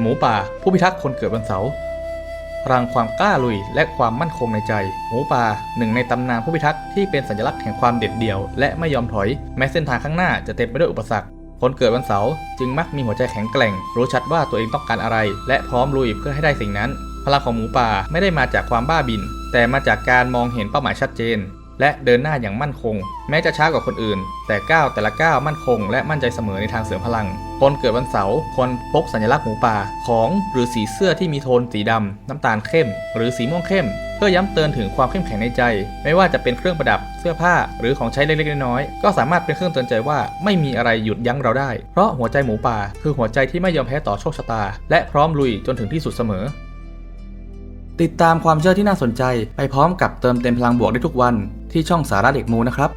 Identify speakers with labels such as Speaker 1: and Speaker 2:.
Speaker 1: หมูป่าผู้พิทักษ์คนเกิดวันเสาร์พลังความกล้าลุยและความมั่นคงในใจ หมูป่าหนึ่งในตำนานผู้พิทักษ์ที่เป็นสัญลักษณ์แห่งความเด็ดเดี่ยวและไม่ยอมถอย แม้เส้นทางข้างหน้าจะเต็มไปด้วยอุปสรรค คนเกิดวันเสาร์จึงมักมีหัวใจแข็งแกร่ง รู้ชัดว่าตัวเองต้องการอะไร และพร้อมลุยเพื่อให้ได้สิ่งนั้น พลังของหมูป่าไม่ได้มาจากความบ้าบิน แต่มาจากการมองเห็นเป้าหมายชัดเจน และเดินหน้าอย่างมั่นคง แม้จะช้ากว่าคนอื่น แต่ก้าวแต่ละก้าวมั่นคง และมั่นใจเสมอในทางเสริมพลัง คนเกิดวันเสาร์ควรพกสัญลักษณ์หมูป่าของหรือสีเสื้อที่มีโทนสีดำน้ำตาลเข้ม หรือสีม่วงเข้ม เพื่อย้ำเตือนถึงความเข้มแข็งในใจ ไม่ว่าจะเป็นเครื่องประดับเสื้อผ้าหรือของใช้เล็กๆน้อยๆก็สามารถเป็นเครื่องเตือนใจว่าไม่มีอะไรหยุดยั้งเราได้ เพราะหัวใจหมูป่า คือหัวใจที่ไม่ยอมแพ้ต่อโชคชะตา และพร้อมลุยจนถึงที่สุดเสมอติดตามความเชื่อที่น่าสนใจ ไปพร้อมกับเติมเต็มพลังบวกได้ทุกวัน ที่ช่องสาระเด็กมูนะครับ